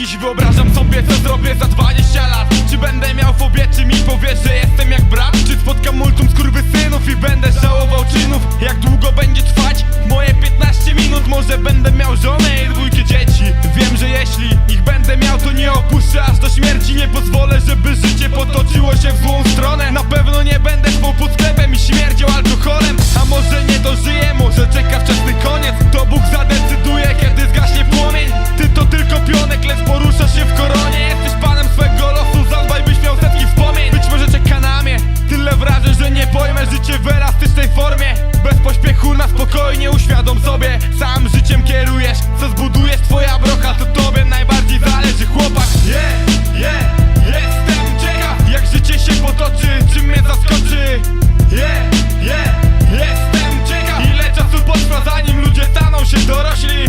Dziś wyobrażam sobie co zrobię za 20 lat Czy będę miał fobię, czy mi powiesz, że jestem jak brat? Czy spotkam multum synów i będę żałował czynów? Jak długo będzie trwać moje 15 minut? Może będę miał żonę i dwójkę dzieci Wiem, że jeśli ich będę miał to nie opuszczę aż do Bez pośpiechu na spokojnie uświadom sobie. Sam życiem kierujesz, co zbudujesz. Twoja brocha To tobie najbardziej zależy chłopak. Yeah, yeah, jestem ciekaw Jak życie się potoczy, czym mnie zaskoczy? Yeah, yeah, jestem ciekaw Ile czasu potrwa zanim ludzie staną się dorośli.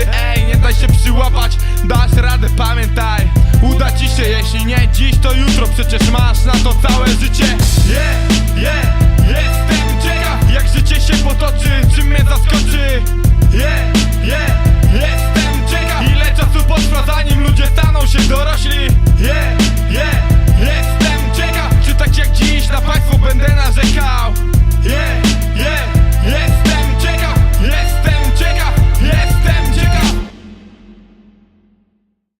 ej, nie daj się przyłapać Dasz radę, pamiętaj. Uda ci się, jeśli nie dziś, to jutro Przecież masz na to całe życie. Yeah, yeah, jestem ciekaw Jak życie się potoczy, czym mnie zaskoczy. Yeah, yeah, jestem ciekaw Ile czasu potrwa zanim ludzie staną się dorośli. Yeah, yeah, jestem ciekaw Czy tak jak dziś na państwu będę narzekał.